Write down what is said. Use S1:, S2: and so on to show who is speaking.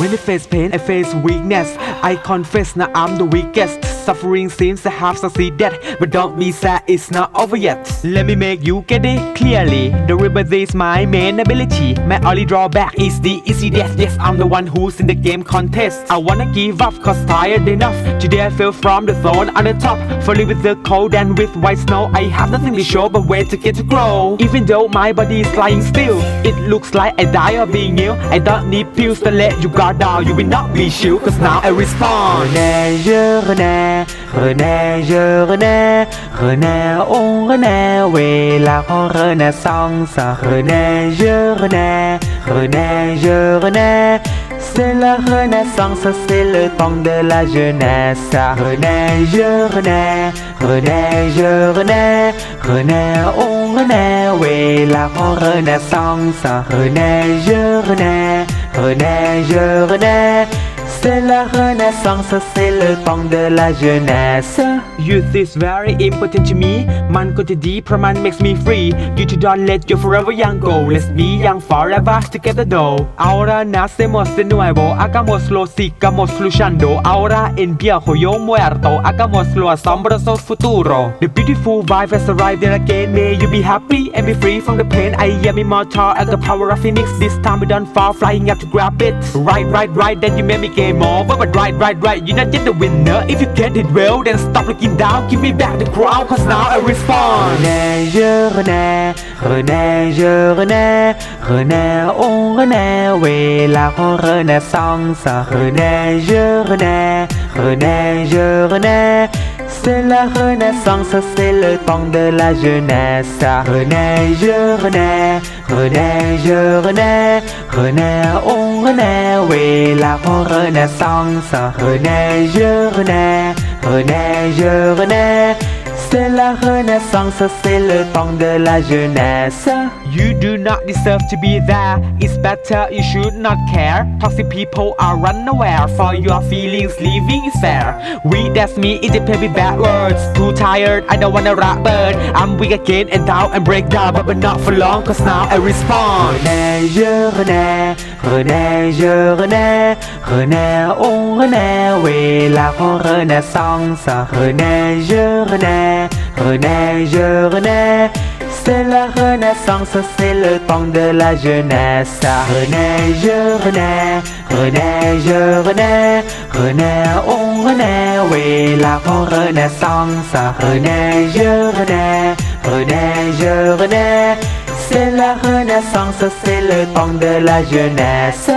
S1: When I face pain, I face weakness. I confess now I'm the weakest. Suffering seems to have succeeded, but don't be sad, it's not over yet. Let me make you get it clearly. The river is my main ability. My only drawback is the easy death. Yes, I'm the one who's in the game contest. I wanna give up, cause tired enough. Today I fell from the throne on the top. Falling with the cold and with white snow. I have nothing to show but where to get to grow. Even though my body is lying still, it looks like I die of being ill. I don't need pills to let you guard down. You will not be chill, cause now I respond. Renais, je renais, renais, je renais, renais, on renais, oui, la renaissance. Renais, je renais, renais, je renais. C'est la renaissance, c'est le temps de la jeunesse. Renais, je renais, renais, je renais, renais, on renais, oui, la renaissance. Renais, je renais, renais, je renais. C'est la renaissance, c'est le temps de la jeunesse. Youth is very important to me. Man got a deep man makes me free. You two don't let your forever young go. Let's be young forever together though. Ahora nacemos de nuevo, hagámoslo, sigamos luchando. Ahora en viejo yo muerto, hagámoslo asombroso futuro. The beautiful vibe has arrived there again. May you be happy and be free from the pain. I am immortal at the power of Phoenix. This time we don't fall, flying up to grab it. Right, right, right, then you make me game. More But but right, right, right, you're not yet the winner If you can't hit well, then stop looking down Give me back the crown, cause now I respond Renais, je renais, renais, je renais Renais, on renais, oui, la renaissance Renais, je renais, renais, je renais c'est la renaissance, c'est le temps de la jeunesse. Renais, je renais, renais, je renais, renais, on renais, oui, la renaissance. Renais, je renais, renais, je renais. C'est la renaissance, c'est le temps de la jeunesse. You do not deserve to be there. It's better you should not care. Toxic people are unaware for your feelings. Living is fair. We that's me, it depends me backwards. Too tired, I don't wanna rap bird. I'm weak again and down and break down, but, but not for long, cause now I respond. Renais, je renais, renais, je renais, renais, on renais, oui, la renaissance. Renais, je renais, renais, je renais. C'est la renaissance, c'est le temps de la jeunesse. Renais, je renais, renais, je renais, renais, on renais, oui, la renaissance. Renais, je renais, renais, je renais. C'est la renaissance, c'est le temps de la jeunesse.